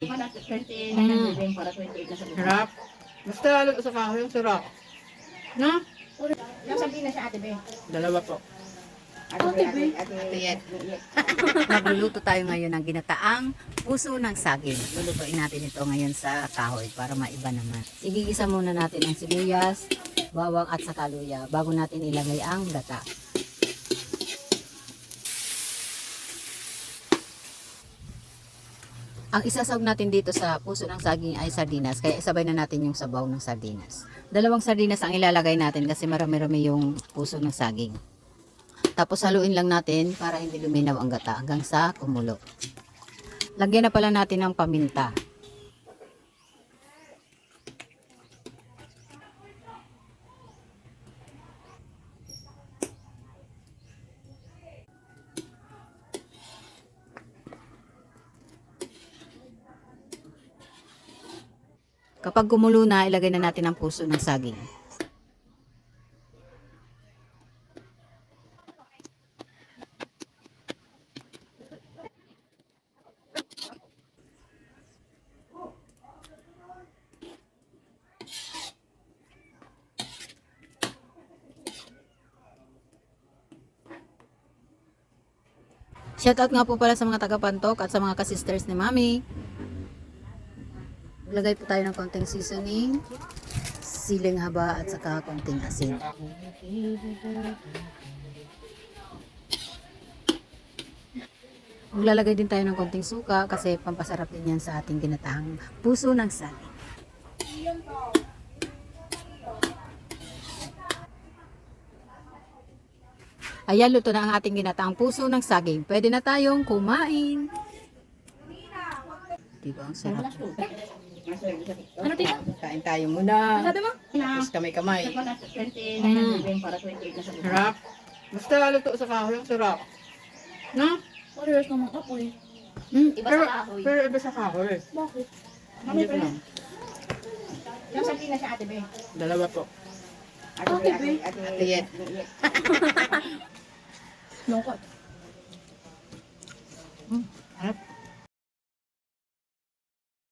Mm. para 28 na sa buhay. Sarap. Basta lalo sa kahoy, ang sarap. No? Nasabi na siya ate Be. Dalawa po. Ate Be, ate, ate, Ate Yet. Yet. Nagluluto tayo ngayon ng ginataang puso ng saging. Lulutuin natin ito ngayon sa kahoy para maiba naman. Igigisa muna natin ang sibuyas, bawang at saka luya bago natin ilagay ang gata. Ang isasawag natin dito sa puso ng saging ay sardinas, kaya isabay na natin yung sabaw ng sardinas. Dalawang sardinas ang ilalagay natin kasi marami-rami yung puso ng saging. Tapos haluin lang natin para hindi luminaw ang gata hanggang sa kumulo. Lagyan na pala natin ng paminta. Kapag kumulo na, ilagay na natin ang puso ng saging. Shoutout nga po pala sa mga taga-pantok at sa mga kasisters ni Mami. Lagay po tayo ng konting seasoning, siling haba at saka konting asin. Maglalagay din tayo ng konting suka kasi pampasarap din yan sa ating ginatahang puso ng saging. Ayan, luto na ang ating ginataang puso ng saging. Pwede na tayong kumain. Diba ang sarap? Ano tita? Kain tayo muna. Sabi mo? Tapos kamay-kamay. Para 29 Mm. na sa para 28 na sa buhay. Sarap. Basta lalo sa kahoy, sarap. No? Parehas naman eh. Mm, Iba pero, sa kahoy. Pero iba sa kahoy. Bakit? Hindi ko lang. Nasabi na siya ate Be. Dalawa po. Ate Be, ate, ate, Ate Yet. Lungkot. Sarap.